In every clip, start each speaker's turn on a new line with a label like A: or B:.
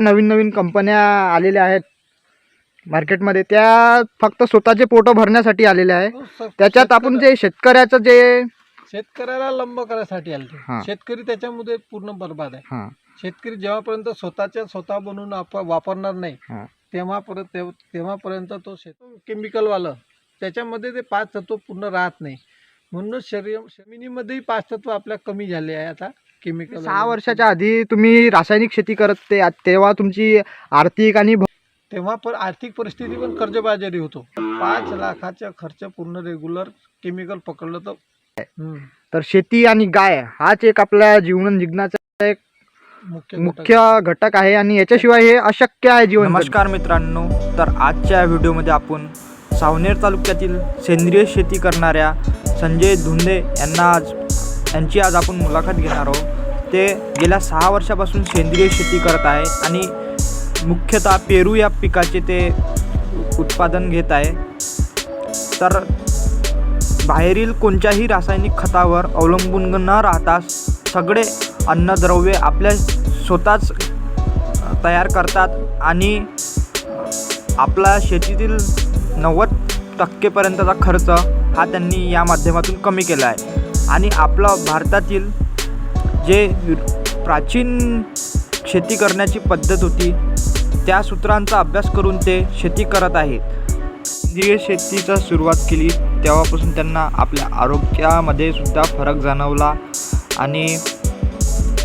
A: नवीन नवीन कंपन्या आलेल्या आहेत. मार्केटमध्ये त्या फक्त स्वतःचे पोटं भरण्यासाठी आलेल्या आहे
B: हो,
A: त्याच्यात आपण जे शेतकऱ्याचं जे
B: शेतकऱ्याला लंब करायसाठी आले. शेतकरी त्याच्यामध्ये पूर्ण बर्बाद आहे.
A: हां.
B: शेतकरी जेव्हापर्यंत स्वतःच्या स्वतः बनवून वापरणार नाही तेव्हापर्यंत तेव्हा- तेव्हापर्यंत तो शेत केमिकलवालं त्याच्यामध्ये ते पाच तत्व पूर्ण राहत नाही. म्हणूनच शरीर जमिनीमध्येही पाच तत्व आपल्या कमी झाले आहे आता. केमिकल
A: सहा वर्षाच्या आधी तुम्ही रासायनिक शेती करत ते तेव्हा तुमची आर्थिक आणि भ-
B: तेव्हा पण आर्थिक परिस्थिती पण कर्जबाजारी होतो पाच लाखाचा खर्च पूर्ण रेग्युलर केमिकल पकडलं तर हम्म,
A: तर शेती आणि गाय हाच एक आपल्या जीवन जिग्नाचा एक
B: मुख्य घटक.
A: मुख्य घटक आहे आणि याच्याशिवाय हे अशक्य आहे जीवन
C: नमस्कार मित्रांनो तर आजच्या व्हिडिओमध्ये आपण सावनेर तालुक्यातील सेंद्रिय शेती करणाऱ्या संजय धुंदे यांना आज यांची आज आपण मुलाखत घेणार आहोत. ते गेल्या सहा वर्षापासून सेंद्रिय शेती करत आहे आणि मुख्यतः पेरू या पिकाचे ते उत्पादन घेत आहे. तर बाहेरील कोणत्याही रासायनिक खतावर अवलंबून न राहता सगळे अन्नद्रव्ये आपल्या स्वतःच तयार करतात आणि आपला शेतीतील नव्वद टक्केपर्यंतचा खर्च हा त्यांनी या माध्यमातून कमी केला आहे. आणि आपला भारतातील जे प्राचीन शेती करण्याची पद्धत होती त्या सूत्रांचा अभ्यास करून ते शेती करत आहेत. सेंद्रिय शेतीचा सुरुवात केली तेव्हापासून त्यांना आपल्या आरोग्यामध्ये सुद्धा फरक जाणवला आणि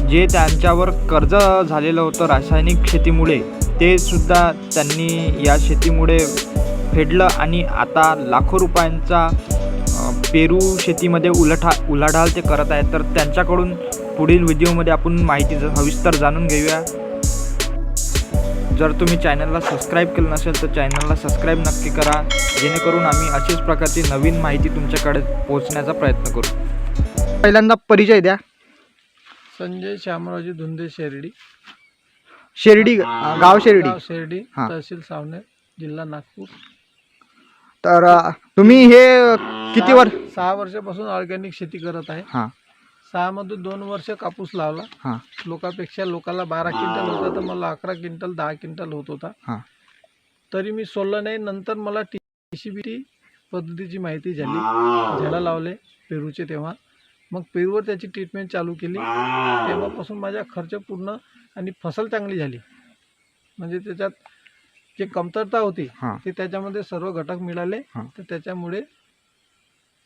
C: जे त्यांच्यावर कर्ज झालेलं होतं रासायनिक शेतीमुळे ते सुद्धा त्यांनी या शेतीमुळे फेडलं आणि आता लाखो रुपयांचा पेरू शेतीमध्ये उलठा उलाढाल ते करत आहेत. तर त्यांच्याकडून पुढील व्हिडिओमध्ये आपण माहिती सविस्तर जाणून घेऊया. जर तुम्ही चॅनलला सबस्क्राईब केलं नसेल तर चॅनलला सबस्क्राईब नक्की करा. जेणेकरून आम्ही अशीच प्रकारची नवीन माहिती तुमच्याकडे पोहोचण्याचा प्रयत्न करू.
A: पहिल्यांदा परिचय द्या.
B: संजय श्यामरावजी धुंदे शेरडी.
A: शिर्डी गाव शिर्डी.
B: शेरडी. तहसील सावनेर जिल्हा नागपूर.
A: तर तुम्ही हे किती वर
B: सहा वर्षापासून ऑर्गॅनिक शेती करत आहे.
A: हां.
B: सहामधून दोन वर्ष कापूस लावला.
A: हां.
B: लोकांपेक्षा लोकाला बारा क्विंटल होता तर मला अकरा क्विंटल दहा क्विंटल होत होता.
A: हां.
B: तरी मी सोडलं नाही. नंतर मला टी सी बी टी पद्धतीची माहिती झाली. झाडं लावले पेरूचे तेव्हा. मग पेरूवर त्याची ट्रीटमेंट चालू केली. तेव्हापासून माझा खर्च पूर्ण आणि फसल चांगली झाली. म्हणजे त्याच्यात जे कमतरता होती
A: हां.
B: ते त्याच्यामध्ये सर्व घटक मिळाले
A: हां.
B: तर त्याच्यामुळे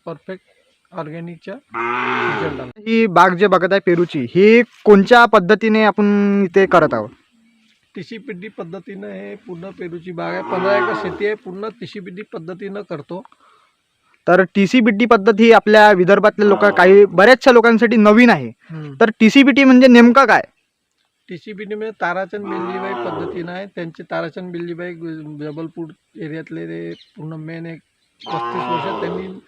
B: परफेक्ट ऑर्गॅनिकच्या आला.
A: ही बाग जे बघत आहे पेरूची ही कोणत्या पद्धतीने आपण इथे करत आहोत?
B: पिढी पद्धतीनं हे पूर्ण पेरूची बाग आहे. पंधरा एकर शेती आहे पूर्ण पिढी पद्धतीनं करतो.
A: तर टी सी बी टी पद्धत ही आपल्या विदर्भातल्या लोक काही बऱ्याचशा लोकांसाठी नवीन आहे. तर टी सी बी टी म्हणजे नेमकं काय?
B: टी बी मध्ये ताराचंद बिल्लीबाई पद्धतीनं आहे. त्यांचे ताराचंद बिल्लीबाई जबलपूर एरियातले ते पूर्ण मेन एक पस्तीस वर्ष त्यांनी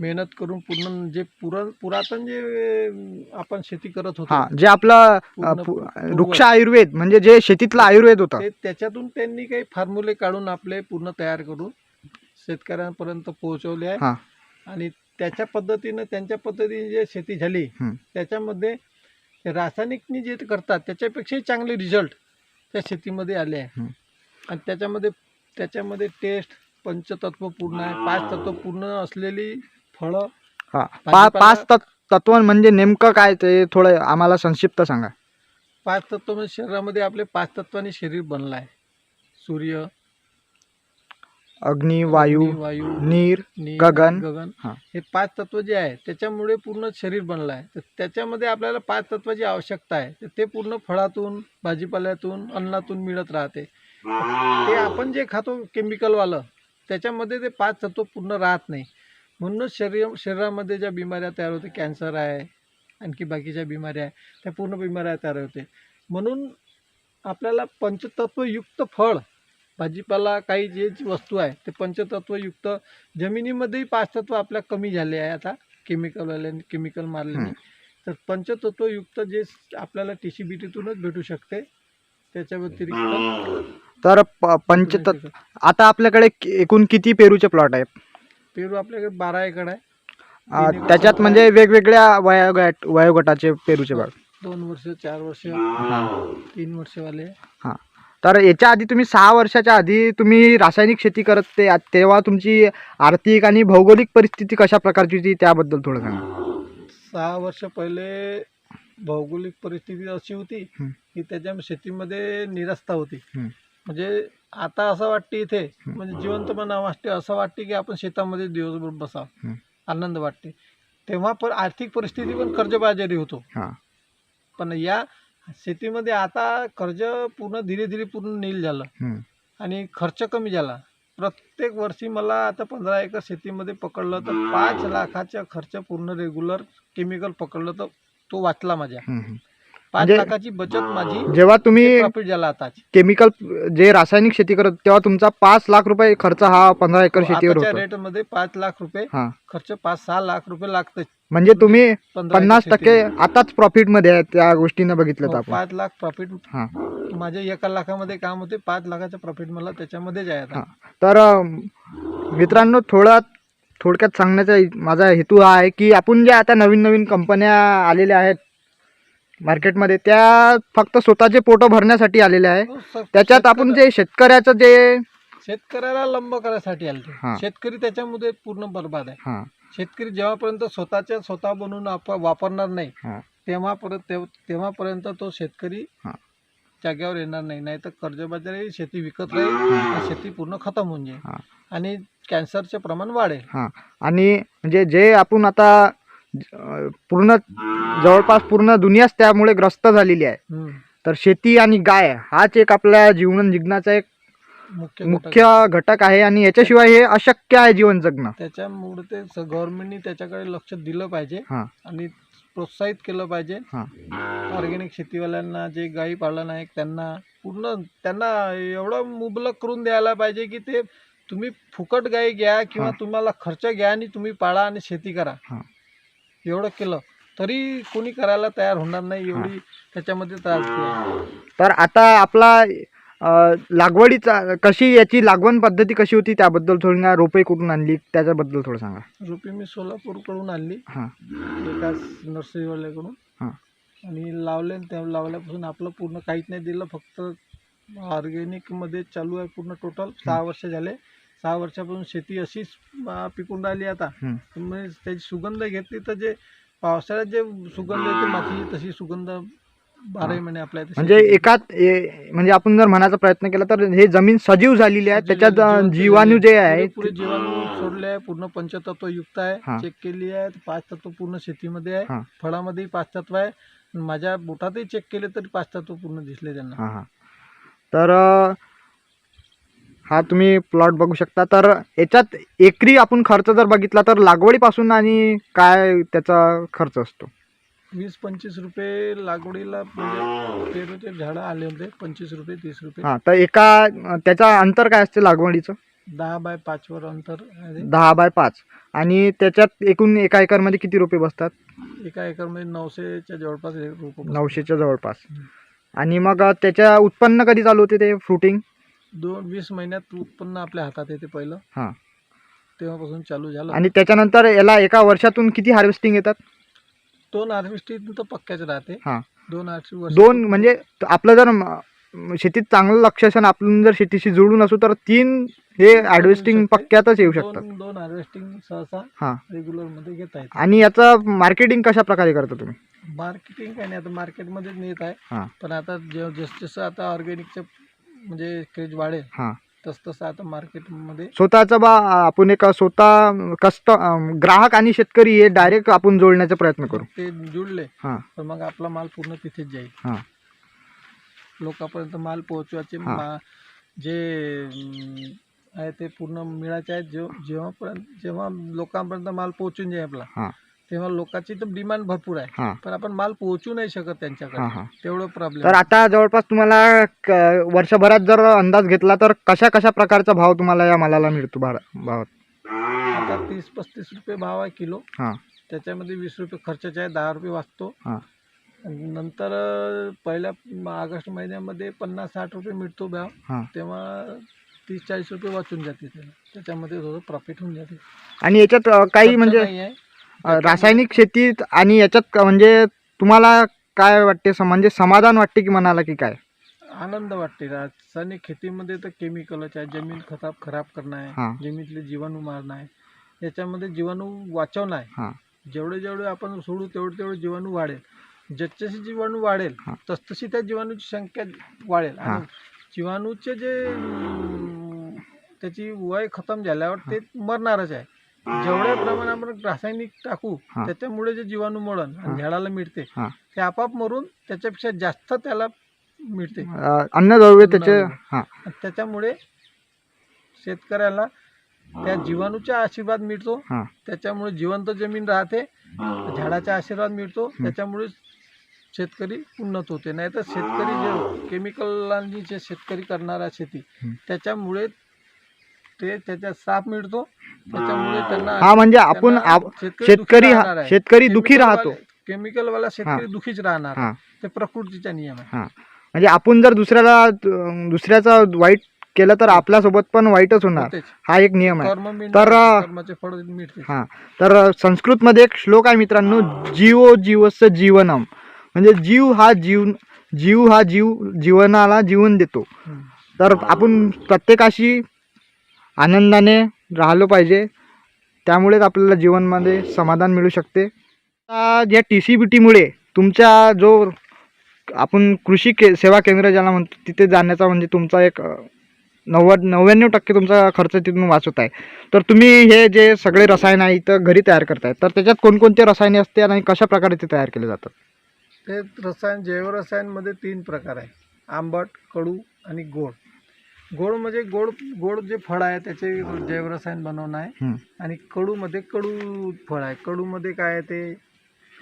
B: मेहनत करून पूर्ण जे पुरण पुरातन जे आपण शेती करत होतो.
A: हा जे आपलं
B: पूर्ण
A: पु- वृक्ष आयुर्वेद म्हणजे जे शेतीतलं आयुर्वेद होतं.
B: ते त्याच्यातून त्यांनी काही फॉर्म्युले काढून आपले पूर्ण तयार करून शेतकऱ्यांपर्यंत पोहोचवले आहे.
A: हा.
B: आणि त्याच्या पद्धतीनं त्यांच्या पद्धतीने जे शेती झाली. त्याच्यामध्ये ते रासायनिकनी जे करतात त्याच्यापेक्षाही चांगले रिझल्ट त्या शेतीमध्ये आले आहे.
A: हं.
B: आणि त्याच्यामध्ये त्याच्यामध्ये टेस्ट पंचतत्व पूर्ण आहे. पाच तत्व पूर्ण असलेली फळं
A: हा. पा पाच तत् तत्व म्हणजे नेमकं काय ते थोडं आम्हाला संक्षिप्त सांगा.
B: पाच तत्व म्हणजे शरीरामध्ये आपले पाच तत्वांनी शरीर बनलं आहे. सूर्य
A: अग्नी वायू
B: वायू
A: नीर
B: नीर,
A: गगन.
B: गगन.
A: हा.
B: हे पाच तत्व जे आहे त्याच्यामुळे पूर्ण शरीर बनलं आहे. तर त्याच्यामध्ये आपल्याला पाच तत्वाची आवश्यकता आहे. तर ते पूर्ण फळातून भाजीपाल्यातून अन्नातून मिळत राहते. ते आपण जे खातो केमिकलवालं त्याच्यामध्ये ते पाच तत्व पूर्ण राहत नाही. म्हणूनच शरीर शरीरामध्ये ज्या बिमाऱ्या तयार होते कॅन्सर आहे आणखी बाकीच्या बिमाऱ्या आहे त्या पूर्ण बिमाऱ्या तयार होते. म्हणून आपल्याला पंचतत्वयुक्त फळ भाजीपाला काही जे जी वस्तू आहे ते पंचतत्वयुक्त जमिनीमध्येही पाच तत्व आपल्या कमी झाले आहे आता केमिकलवाल्याने केमिकल मारल्याने. तर पंचतत्वयुक्त जे आपल्याला टी सी बी टीतूनच भेटू शकते त्याच्या व्यतिरिक्त
A: तर प- पंचतत्व आता आपल्याकडे कि- एकूण किती पेरूचे प्लॉट आहेत?
B: पेरू आपल्याकडे बारा एकर आहे.
A: अ, त्याच्यात म्हणजे वेगवेगळ्या वयोगट वयोगटाचे पेरूचे बाग
B: दोन वर्ष चार वर्ष तीन वर्षवाले.
A: हा. तर याच्या आधी तुम्ही सहा वर्षाच्या आधी तुम्ही रासायनिक शेती करत ते तेव्हा तुमची आर्थिक आणि भौगोलिक परिस्थिती कशा प्रकारची होती त्याबद्दल थोडं सांगा
B: सहा वर्ष पहिले भौगोलिक परिस्थिती अशी होती. की त्याच्या शेतीमध्ये निरस्ता होती. म्हणजे आता असं वाटते इथे. म्हणजे जिवंतपणा वाटते असं वाटते की आपण शेतामध्ये दिवसभर. बसावं आनंद वाटते तेव्हा पण आर्थिक परिस्थिती पण कर्जबाजारी होतो पण या शेतीमध्ये आता कर्ज पूर्ण धीरे धीरे पूर्ण नील झालं. आणि खर्च कमी झाला प्रत्येक वर्षी मला आता पंधरा एकर शेतीमध्ये पकडलं तर पाच लाखाचा खर्च पूर्ण रेग्युलर केमिकल पकडलं तर तो वाचला माझ्या. पाच
A: म्हणजे
B: लाखाची बचत माझी
A: जेव्हा तुम्ही
B: प्रॉफिट झाला आताच.
A: केमिकल जे रासायनिक शेती करत तेव्हा तुमचा पाच लाख रुपये खर्च हा पंधरा एकर शेतीवर होतो.
B: रेटमध्ये पाच लाख रुपये
A: हा.
B: खर्च पाच सहा लाख रुपये लागतं
A: म्हणजे तुम्ही
B: पंधरा
A: पन्नास
B: एकर
A: टक्के. आताच प्रॉफिटमध्ये आहे त्या गोष्टीनं बघितलं तर
B: हो,
A: आपण.
B: पाच लाख प्रॉफिट
A: हा.
B: माझे एका लाखामध्ये काम होते पाच लाखाचं प्रॉफिट मला त्याच्यामध्येच आहे आता.
A: हा. तर मित्रांनो थोडा थोडक्यात सांगण्याचा माझा हेतू हा आहे की आपण ज्या आता नवीन नवीन कंपन्या आलेल्या आहेत मार्केटमध्ये त्या फक्त स्वतःचे पोटं भरण्यासाठी आलेल्या आहे.
B: हो,
A: त्याच्यात आपण जे शेतकऱ्याचं जे
B: शेतकऱ्याला लंब करायसाठी आले. शेतकरी त्याच्यामध्ये पूर्ण बर्बाद आहे.
A: हां.
B: शेतकरी जेव्हापर्यंत स्वतःच्या स्वतः बनवून वापरणार नाही तेव्हापर्यंत तेव- तेव्हापर्यंत तो शेतकरी
A: हां.
B: जाग्यावर येणार नाही. नाही तर कर्जबाजारी शेती विकत राहील शेती पूर्ण खतम होऊन जाईल.
A: हां.
B: आणि कॅन्सरचे प्रमाण वाढेल.
A: आणि म्हणजे जे आपण आता पूर्ण जवळपास पूर्ण दुनियाच त्यामुळे ग्रस्त झालेली आहे. तर शेती आणि गाय हाच एक आपल्या जीवन जगण्याचा एक
B: मुख्य घटक.
A: आहे आणि याच्याशिवाय हे अशक्य आहे जीवन जगणं
B: त्याच्यामुळे ते गव्हर्नमेंटनी त्याच्याकडे लक्ष दिलं पाहिजे
A: हां
B: आणि प्रोत्साहित केलं पाहिजे
A: हां
B: ऑर्गॅनिक शेतीवाल्यांना जे गाई पालन आहे त्यांना पूर्ण त्यांना एवढं मुबलक करून द्यायला पाहिजे की ते तुम्ही फुकट गाई घ्या किंवा. तुम्हाला खर्च घ्या आणि तुम्ही पाळा आणि शेती करा एवढं केलं तरी कोणी करायला तयार होणार नाही एवढी त्याच्यामध्ये त्रास आहे.
A: तर आता आपला अं, लागवडीचा कशी याची लागवड पद्धती कशी होती त्याबद्दल थोडी ना रोपे कुठून आणली त्याच्याबद्दल थोडं सांगा.
B: रोपे मी सोलापूरकडून आणली
A: हां.
B: एकाच नर्सरीवाल्याकडून.
A: हां.
B: आणि लावले आणि त्या लावल्यापासून आपलं पूर्ण काहीच नाही दिलं फक्त ऑर्गॅनिकमध्ये चालू आहे पूर्ण टोटल सहा वर्ष झाले. सहा वर्षापासून शेती अशीच पिकून राहिली आता. म्हणजे त्याची सुगंध घेतली तर जे पावसाळ्यात जे सुगंध येते मातीची तशी सुगंध बाराही महिने आपल्या
A: म्हणजे एकात म्हणजे आपण जर म्हणायचा प्रयत्न केला तर हे जमीन सजीव झालेली आहे त्याच्यात जीवाणू जे
B: आहे. पुरे- जीवाणू सोडले आहे पूर्ण पंचतत्व युक्त. आहे चेक केली आहे पाच तत्व पूर्ण शेतीमध्ये आहे. फळामध्येही पाच तत्व आहे माझ्या बोटातही चेक केले तरी पाच तत्व पूर्ण दिसले त्यांना
A: तर हा तुम्ही प्लॉट बघू शकता. तर याच्यात एकरी आपण खर्च जर बघितला तर लागवडीपासून आणि काय त्याचा खर्च असतो?
B: वीस पंचवीस रुपये लागवडीला म्हणजे पेरूचे झाडं आले होते. पंचवीस रुपये तीस रुपये.
A: हां तर एका त्याचा अंतर काय असते लागवडीचं?
B: दहा बाय पाचवर अंतर आहे.
A: दहा बाय पाच. आणि त्याच्यात एकूण एका एकरमध्ये किती रुपये बसतात?
B: एका एकरमध्ये नऊशेच्या जवळपास रोप
A: नऊशेच्या जवळपास. आणि मग त्याच्या उत्पन्न कधी चालू होते ते फ्रुटिंग
B: दोन वीस महिन्यात उत्पन्न आपल्या हातात येते पहिलं.
A: हां.
B: तेव्हापासून चालू झालं.
A: आणि त्याच्यानंतर याला एका वर्षातून किती हार्वेस्टिंग येतात?
B: दोन हार्वेस्टिंग तर पक्क्याच राहते.
A: हां.
B: दोन वर्ष
A: दोन म्हणजे त- आपलं जर म- शेतीत चांगलं लक्ष असेल आपण जर शेतीशी जुळून असू तर तीन हे हार्वेस्टिंग
B: शकते.
A: पक्क्यातच येऊ शकतात.
B: दोन दोन हार्वेस्टिंग सहसा
A: हां.
B: रेग्युलरमध्ये घेता येते
A: आणि याचं मार्केटिंग कशा प्रकारे करता तुम्ही?
B: मार्केटिंग काय नाही आता मार्केटमध्येच नेत आहे.
A: हां.
B: पण आता जे जसं जसं आता ऑर्गॅनिकचं म्हणजे क्रेज वाढेल.
A: हां.
B: तसं तसं आता मार्केटमध्ये
A: स्वतःचं बा आपण एक स्वतः कस्ट ग्राहक आणि शेतकरी हे डायरेक्ट आपण जोडण्याचा प्रयत्न करू.
B: ते जुळले
A: हां.
B: तर मग आपला माल पूर्ण तिथेच जाईल.
A: हां.
B: लोकांपर्यंत माल पोहोचवायचे
A: हां.
B: मा जे अं, आहे ते पूर्ण मिळायचे आहेत. जेव जेव्हापर्यंत जेव्हा लोकांपर्यंत माल पोहोचून जाईल आपला.
A: हां.
B: तेव्हा लोकांची तर डिमांड भरपूर आहे.
A: हां.
B: पण आपण माल पोहोचू नाही शकत
A: हां
B: त्यांच्याकडे तेवढं
A: तर
B: प्रॉब्लेम
A: आता जवळपास तुम्हाला क- वर्षभरात जर अंदाज घेतला तर कशा कशा प्रकारचा भाव तुम्हाला या मालाला मिळतो भावात?
B: आता तीस पस्तीस रुपये भाव आहे किलो.
A: हां.
B: त्याच्यामध्ये वीस रुपये खर्चाचे आहे दहा रुपये वाचतो.
A: हां.
B: नंतर अं, पहिल्या म- ऑगस्ट महिन्यामध्ये पन्नास साठ रुपये मिळतो भाव.
A: हां.
B: तेव्हा तीस चाळीस रुपये वाचून जाते त्याला त्याच्यामध्ये थोडं प्रॉफिट होऊन जाते.
A: आणि याच्यात अं, काही
B: खर्च
A: म्हणजे
B: नाही आहे.
A: रासायनिक शेतीत आणि याच्यात म्हणजे तुम्हाला काय वाटते सम- म्हणजे समाधान वाटते की मनाला की काय
B: आनंद वाटते रासायनिक शेतीमध्ये तर केमिकलच आहे जमीन खराब खराब करणं
A: हा.
B: आहे जमिनीतले जीवाणू मारणं आहे याच्यामध्ये जीवाणू वाचवणं
A: हा.
B: आहे जेवढे जेवढे आपण सोडू तेवढे तेवढे जीवाणू वाढेल जसजशी जीवाणू वाढेल
A: हा.
B: तसतशी त्या जीवाणूची संख्या वाढेल
A: हा.
B: आणि जीवाणूचे जे अं, त्याची वय खतम झाल्यावर ते मरणारच आहे जेवढ्या प्रमाणात आपण रासायनिक टाकू. त्याच्यामुळे जे जीवाणू मरण. आणि झाडाला मिळते. ते आपाप मरून त्याच्यापेक्षा जास्त त्याला मिळते
A: अन्नद्रव्य त्याचे
B: अन्नद्रव्य. आणि त्याच्यामुळे शेतकऱ्याला त्या जीवाणूचा आशीर्वाद मिळतो त्याच्यामुळे जिवंत जमीन राहते झाडाचा आशीर्वाद मिळतो त्याच्यामुळे शेतकरी उन्नत होते नाही तर शेतकरी जे केमिकलांनी जे शेतकरी करणारा शेती. त्याच्यामुळे ते त्याच्यात साप मिळतो. त्याच्यामुळे त्यांना
A: हा म्हणजे आपण आप-
B: शेतकरी
A: शेतकरी
B: दुखी
A: हा-
B: राहणार आहे.
A: शेतकरी दुखी राहतो.
B: दुखीच राहणार.
A: हा.
B: ते प्रकृतीचा नियम आहे.
A: हां. म्हणजे आपण जर दुसऱ्याला अं, दुसऱ्याचा वाईट केलं तर आपल्यासोबत पण वाईटच होणार. हा एक नियम आहे.
B: कर्म
A: तर-
B: कर्माचे फळ मिळते
A: हां. तर संस्कृतमध्ये एक श्लोक आहे मित्रांनो जीवो जीवस्य जीवनम. म्हणजे जीव हा जीव जीव हा जीव जीवनाला जीवन देतो. तर आपण प्रत्येकाशी आनंदाने राहिलो पाहिजे. त्यामुळेच आपल्याला जीवनमध्ये समाधान मिळू शकते. या टी सी बी टीमुळे तुमच्या जो आपण कृषी के सेवा केंद्र ज्याला म्हणतो तिथे जाण्याचा म्हणजे तुमचा एक नव्वद नव्याण्णव टक्के तुमचा खर्च तिथून वाचत आहे. तर तुम्ही हे जे सगळे रसायन आहे इथं घरी तयार करताय. तर त्याच्यात कोणकोणते रसायने असते आणि कशा प्रकारे ते तयार केले जातात?
B: ते रसायन जैवरसायनमध्ये तीन प्रकार आहे. आंबट कडू आणि गोड. गोड म्हणजे गोड गोड जे फळ आहे त्याचे जैवरसायन बनवणं आहे.
A: हं.
B: आणि कडूमध्ये कडू फळ आहे. कडूमध्ये काय आहे ते?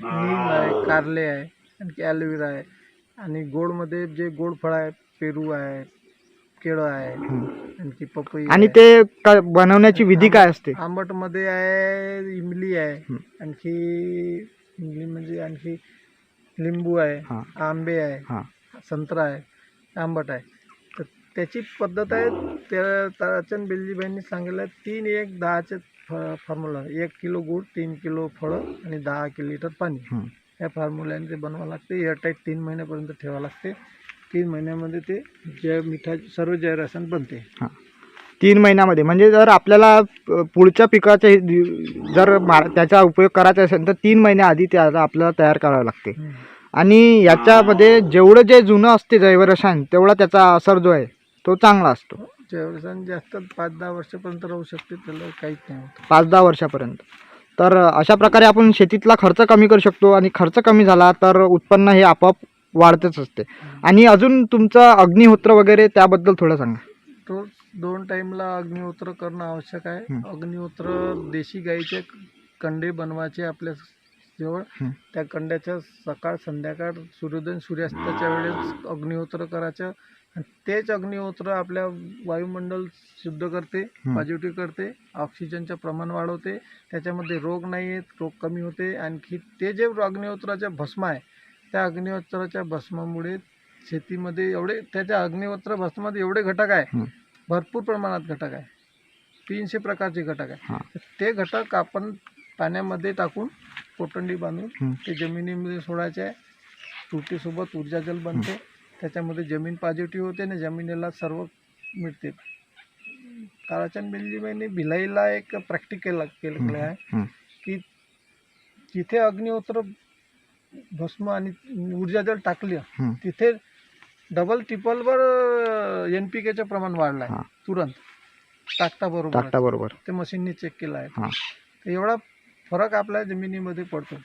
B: नीम आहे कारले आहे आणखी ॲलोवेरा आहे. आणि गोडमध्ये जे गोड फळ आहे पेरू आहे केळं आहे. आणखी पपई
A: आणि. ते काय बनवण्याची विधी काय असते?
B: आंबटमध्ये आहे इमली आहे. आणखी इमली म्हणजे आणखी लिंबू आहे
A: हां.
B: आंबे आहे
A: हां.
B: संत्रा आहे आंबट आहे. त्याची पद्धत आहे त्या ताराचंद बेल्जीबाईंनी सांगितलं तीन एक दहाचे फ फॉर्म्युला एक किलो गूळ तीन किलो फळं आणि दहा किलो लिटर पाणी. या फॉर्म्युल्याने ते बनवावं लागते. एअरटाईट तीन महिन्यापर्यंत ठेवावं लागते. तीन महिन्यामध्ये ते जैव मिठा सर्व जैवरसायन बनते.
A: तीन महिन्यामध्ये म्हणजे जर आपल्याला पुढच्या पिकाचे हे- जर मा त्याचा उपयोग करायचा असेल तर तीन महिन्याआधी त्याला आपल्याला तयार करावं लागते. आणि याच्यामध्ये जेवढं जे जुनं असते जैवरसायन तेवढा त्याचा असर जो आहे तो चांगला असतो.
B: जास्त पाच दहा वर्षापर्यंत राहू शकते त्याला काहीच नाही होत.
A: पाच दहा वर्षापर्यंत. तर अशा प्रकारे आपण शेतीतला खर्च कमी करू शकतो आणि खर्च कमी झाला तर उत्पन्न हे आपोआप वाढतच असते. आणि अजून तुमचं अग्निहोत्र वगैरे त्याबद्दल थोडं सांगा.
B: रोज दोन टाईमला अग्निहोत्र करणं आवश्यक आहे. अग्निहोत्र देशी गाईचे कंडे बनवायचे आपल्या जवळ. त्या कंड्याच्या सकाळ संध्याकाळ सूर्योदय सूर्यास्ताच्या वेळेस अग्निहोत्र करायचं. तेच अग्निहोत्र आपल्या वायुमंडल शुद्ध करते. पॉझिटिव्ह करते ऑक्सिजनचं प्रमाण वाढवते त्याच्यामध्ये रोग नाही येत रोग कमी होते. आणखी ते जे अग्निहोत्राच्या भस्म आहे त्या अग्निहोत्राच्या भस्मामुळे शेतीमध्ये एवढे त्याच्या अग्निहोत्र भस्मात एवढे घटक आहे. भरपूर प्रमाणात घटक आहे. तीनशे प्रकारचे घटक आहे. ते घटक आपण पाण्यामध्ये टाकून कोटंडी बांधून. ते जमिनीमध्ये सोडायचे आहे. तुरटीसोबत ऊर्जा जल बनते. त्याच्यामध्ये जमीन पॉझिटिव्ह होते आणि जमिनीला सर्व मिळते. ताराचंद बेल्जीबाईंनी भिलाईला एक प्रॅक्टिकल केलेलं आहे. की जिथे अग्निहोत्र भस्म आणि ऊर्जा जल टाकली. तिथे डबल टिपलवर एन पी केचं प्रमाण वाढलं. आहे. तुरंत. टाकता बरोबर.
A: टाकता बरोबर.
B: ते मशीननी चेक केलं आहे. तर एवढा फरक आपल्या जमिनीमध्ये पडतो.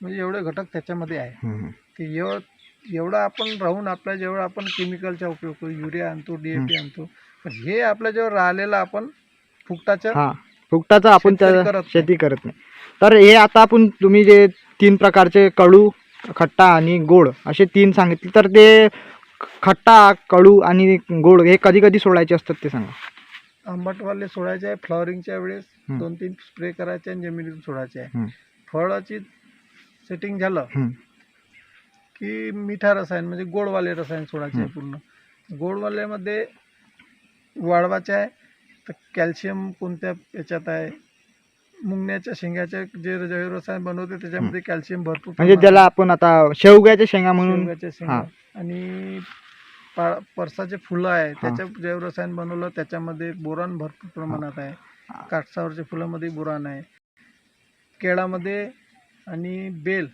B: म्हणजे एवढे घटक त्याच्यामध्ये आहे. की एवढं एवढं आपण राहून आपल्या जेवढं आपण केमिकलचा उपयोग करू युरिया आणतो डी ए पी आणतो पण हे आपल्या जेव्हा राहिलेलं आपण फुकटाच्या
A: हा फुकटाचा आपण
B: शेतकरी
A: त्या
B: करत नाही.
A: शेती करत नाही तर हे आता आपण तुम्ही जे तीन प्रकारचे कडू खट्टा आणि गोड असे तीन सांगितले तर ते खट्टा कडू आणि गोड हे कधी कधी सोडायचे असतात ते सांगा
B: आंबटवाले सोडायचे आहे फ्लॉवरिंगच्या वेळेस. दोन तीन स्प्रे करायचे आणि जमिनीतून सोडायचे आहे. फळाची सेटिंग झालं. की मिठा रसायन म्हणजे गोडवाले रसायन सोडायचे आहे पूर्ण. गोडवाल्यामध्ये वाढवायचे आहे तर कॅल्शियम कोणत्या याच्यात आहे? मुंगण्याच्या शेंगाचे जे जैव रसायन बनवते त्याच्यामध्ये कॅल्शियम भरपूर
A: म्हणजे त्याला आपण आता शेवग्याच्या शेंगा म्हणून
B: शेंगा.
A: हां.
B: आणि पा परसाचे फुलं आहे त्याच्या जैवरसायन बनवलं त्याच्यामध्ये बोरान भरपूर प्रमाणात आहे. काटसावरच्या फुलामध्ये बोरान आहे. केळामध्ये आणि बेल.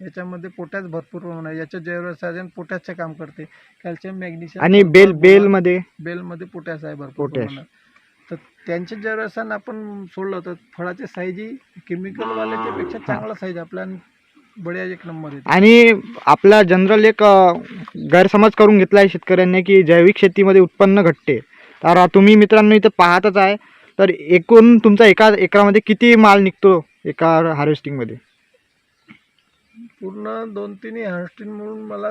B: याच्यामध्ये पोटॅश भरपूर प्रमाणात आहे. याचं जैवरसायन पोटॅशचं काम करते. कॅल्शियम मॅग्नेशियम
A: आणि बेल बेलमध्ये?
B: बेलमध्ये पोटॅश आहे भरपूर
A: पोटॅश.
B: प्रमाणात. तर त्यांचे जर रसायन आपण सोडलं तर फळाचे साईज ही केमिकलवाल्याच्या पेक्षा चांगला साईज आपल्या बढिया एक नंबर येते.
A: आणि आपला जनरल एक अ, गैरसमज करून घेतला आहे शेतकऱ्यांनी की जैविक शेतीमध्ये उत्पन्न घटते. तर तुम्ही मित्रांनो इथं पाहतच आहे. तर एकूण तुमचा एका एकरामध्ये किती माल निघतो एका हार्वेस्टिंगमध्ये
B: पूर्ण दोन तीन हार्वेस्टिंग म्हणून मला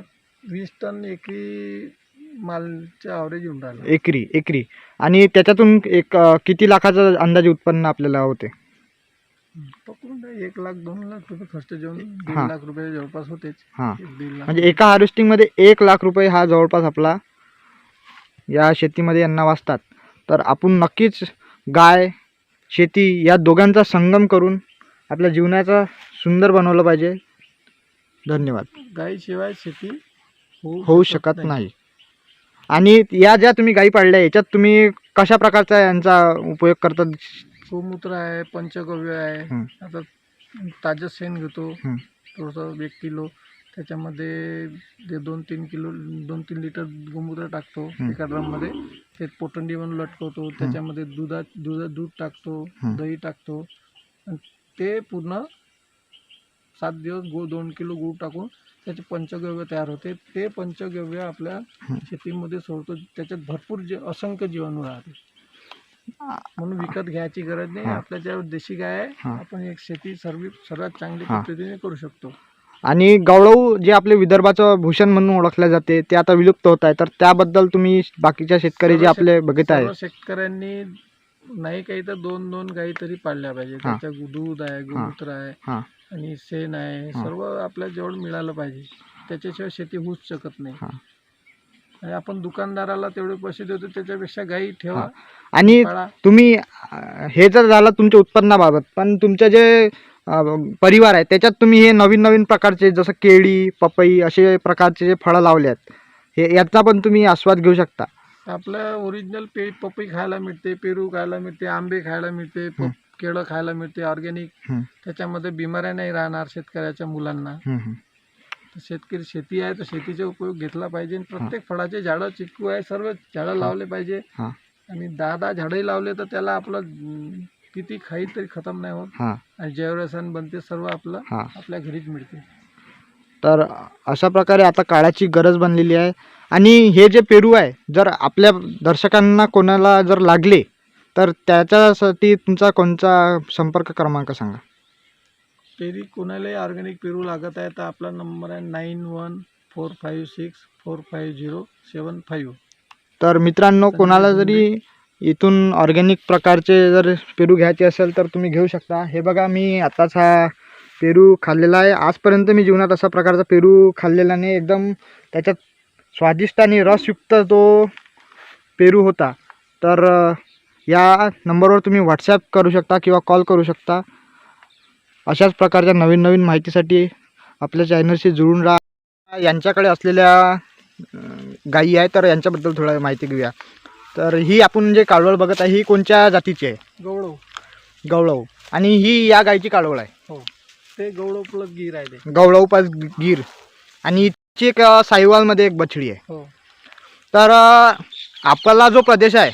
B: वीस टन एकरी मालचे ॲव्हरेज येऊन राहिलं.
A: एकरी एकरी. आणि त्याच्यातून एक अ, किती लाखाचं अंदाजे उत्पन्न आपल्याला होते?
B: पकडून द्या, एक लाख दोन लाख रुपये खर्च जेवण दीड
A: हां.
B: लाख रुपये जवळपास होतेच.
A: हां.
B: एक दीड लाख
A: म्हणजे एका हार्वेस्टिंगमध्ये एक लाख रुपये हा जवळपास आपला या शेतीमध्ये यांना वाचतात. तर आपण नक्कीच गाय शेती या दोघांचा संगम करून आपल्या जीवनाचा सुंदर बनवलं पाहिजे. धन्यवाद.
B: गायीशिवाय शेती
A: होऊ शकत नाही. आणि या ज्या तुम्ही गायी पाळल्या याच्यात तुम्ही कशा प्रकारचा यांचा उपयोग करतात
B: गोमूत्र आहे पंचगव्य आहे.
A: हं.
B: आता ताजं शेण घेतो.
A: हं.
B: थोडंसं एक किलो. त्याच्यामध्ये ते दोन तीन किलो दोन तीन लिटर गोमूत्र टाकतो
A: हं.
B: एका ड्रममध्ये. ते पोटंडी म्हणून लटकवतो. त्याच्यामध्ये दुधात दुधात दूध टाकतो
A: हं.
B: दही टाकतो. आणि ते पूर्ण सात दिवस गो दोन किलो गूळ टाकून त्याचे पंचगव्य तयार होते. ते पंचगव्य आपल्या. शेतीमध्ये सोडतो. त्याच्यात भरपूर जे असंख्य जीवाणू राहते. म्हणून विकत घ्यायची गरज नाही. आपल्या ज्या देशी गाय आहे. आपण एक शेती सर्व सर्वात चांगली. पद्धतीने करू शकतो.
A: आणि गवळऊ जे आपले विदर्भाचं भूषण म्हणून ओळखले जाते ते आता विलुप्त होत आहे. तर त्याबद्दल तुम्ही बाकीच्या शेतकरी जे आपले बघत आहे
B: सर्व शेतकऱ्यांनी नाही काही तर दोन दोन गायी तरी पाळल्या पाहिजे. त्याच्या दूध आहे गोमूत्र आहे. आणि शेण आहे. सर्व आपल्या जवळ मिळालं पाहिजे त्याच्याशिवाय शेती होऊच शकत नाही
A: हा.
B: आणि आपण दुकानदाराला तेवढे पैसे देतो त्याच्यापेक्षा गायी ठेवा.
A: आणि
B: पाळा
A: तुम्ही अं, हे जर झालं तुमच्या उत्पन्नाबाबत पण तुमचे जे अं, परिवार आहे त्याच्यात तुम्ही हे नवीन नवीन प्रकारचे जसं केळी पपई असे प्रकारचे जे फळं लावले आहेत हे याचा पण तुम्ही आस्वाद घेऊ शकता
B: आपल्या ओरिजिनल पे पपई खायला मिळते पेरू खायला मिळते आंबे खायला मिळते प-. केळं खायला मिळते ऑर्गॅनिक. त्याच्यामध्ये बिमाऱ्या नाही राहणार शेतकऱ्याच्या मुलांना. तर शेतकरी शेती आहे तर शेतीचा उपयोग घेतला पाहिजे. आणि प्रत्येक फळाचे झाडं चिक्कू आहे सर्व झाडं लावले पाहिजे. आणि दहा दहा झाडंही लावले तर त्याला आपलं किती खाई तरी खतम नाही होत.
A: हां.
B: आणि जैवरसायन बनते सर्व आपलं आपल्या घरीच मिळते.
A: तर अशा प्रकारे आता काळाची गरज बनलेली आहे. आणि हे जे पेरू आहे जर आपल्या दर्शकांना कोणाला जर लागले तर त्याच्यासाठी तुमचा कोणता संपर्क क्रमांक सांगा?
B: पेरी कोणालाही ऑर्गॅनिक पेरू लागत आहे तर आपला नंबर आहे nine one four five six four five zero seven five.
A: तर मित्रांनो कोणाला जरी इथून ऑर्गॅनिक प्रकारचे जर पेरू घ्यायचे असेल तर तुम्ही घेऊ शकता. हे बघा मी आताच हा पेरू खाल्लेला आहे. आजपर्यंत मी जीवनात असा प्रकारचा पेरू खाल्लेला नाही. एकदम त्याच्यात स्वादिष्ट आणि रसयुक्त तो पेरू होता. तर या नंबरवर तुम्ही व्हॉट्सॲप करू शकता किंवा कॉल करू शकता. अशाच प्रकारच्या नवीन नवीन माहितीसाठी आपल्या चॅनलशी जुळून राहा. यांच्याकडे असलेल्या गायी आहे तर यांच्याबद्दल थोडं माहिती घेऊया. तर ही आपण जे काळवळ बघत आहे ही कोणत्या जातीची आहे?
B: गवळव.
A: गवळव. आणि ही या गायची काळवळ आहे.
B: हो. ते गवळव प्लस गीर आहे ते.
A: गवळव पास गीर. आणि हिची एक साहिवालमध्ये एक बछडी आहे.
B: हो.
A: तर आपला जो प्रदेश आहे.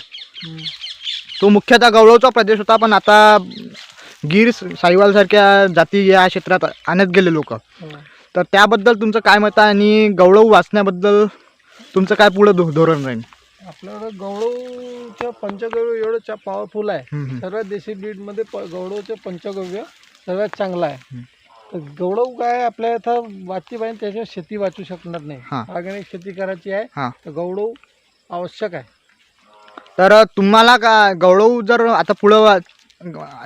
A: तो मुख्यतः गवळवचा प्रदेश होता पण आता गीर साहिवालसारख्या जाती या क्षेत्रात आणत गेले लोक. तर त्याबद्दल तुमचं काय मत आहे आणि गवळव वाचण्याबद्दल तुमचं काय पुढं धो धोरण राहील?
B: आपल्याकडं गवळवच्या पंचगव्य एवढं चा पॉवरफुल आहे. सर्वात देशी ब्रीडमध्ये प गवळवचं पंचगव्य सर्वात चांगलं आहे. तर गवळव काय आपल्या इथं वाचली पाहिजे त्याच्यावर शेती वाचू शकणार नाही. ऑर्गॅनिक शेती करायची आहे. तर गवळव आवश्यक आहे.
A: तर तुम्हाला का गवळव जर आता पुढं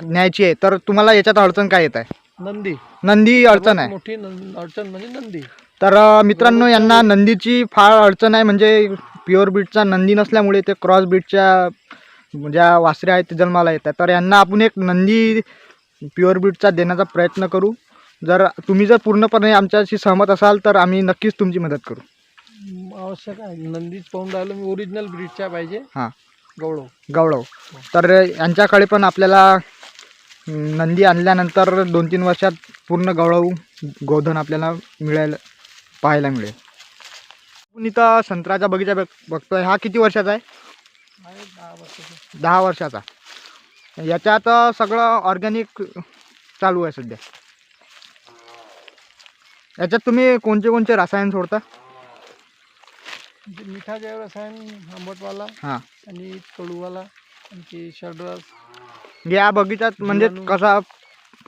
A: न्यायची आहे तर तुम्हाला याच्यात अडचण काय येत आहे?
B: नंदी.
A: नंदी अडचण आहे.
B: मोठी नं- अडचण म्हणजे नंदी.
A: तर अ, मित्रांनो यांना नंदीची फार अडचण आहे म्हणजे प्युअर बीटचा नंदी नसल्यामुळे ते क्रॉस बीटच्या ज्या वासऱ्या आहेत ते जन्माला येतात तर यांना आपण एक नंदी प्युअर बीटचा देण्याचा प्रयत्न करू. जर तुम्ही जर पूर्णपणे आमच्याशी सहमत असाल तर आम्ही नक्कीच तुमची मदत करू.
B: म, आवश्यक आहे. नंदीच पाहून राहिलो मी ओरिजिनल ब्रीडच्या पाहिजे.
A: हां.
B: गवळो.
A: गवळव तर यांच्याकडे पण आपल्याला नंदी आणल्यानंतर दोन तीन वर्षात पूर्ण गवळव गोधन आपल्याला मिळेल पाहायला मिळेल. आपण इथं संत्र्याचा बगीचा बघ बघतोय. हा किती वर्षाचा आहे?
B: दहा वर्षाचा.
A: याच्यात सगळं ऑर्गॅनिक चालू आहे सध्या. याच्यात तुम्ही कोणते कोणते रसायन सोडता?
B: म्हणजे मिठाच्या रसायन आंबटवाला
A: हां.
B: आणि कडूवाला आणखी षडरस.
A: या बगीचात म्हणजे. कसा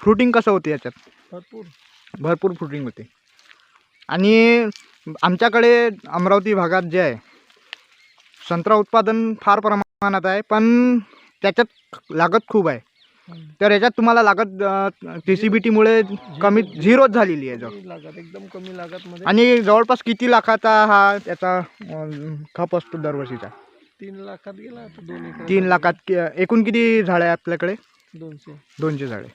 A: फ्रुटिंग कसं होते याच्यात?
B: भरपूर.
A: भरपूर फ्रुटिंग होते. आणि आमच्याकडे अमरावती भागात जे आहे संत्रा उत्पादन फार प्रमाणात आहे पण त्याच्यात लागत खूप आहे. तर याच्यात तुम्हाला लागत टी सी बी टीमुळे कमी झिरोच झालेली आहे
B: लागत एकदम कमी लागत मध्ये.
A: आणि जवळपास किती लाखाचा हा त्याचा खप असतो दरवर्षीचा?
B: तीन लाखात गेला आता दोन एकर.
A: तीन लाखात कि- एकूण किती झाडं आहे आपल्याकडे?
B: दोनशे.
A: दोनशे झाडे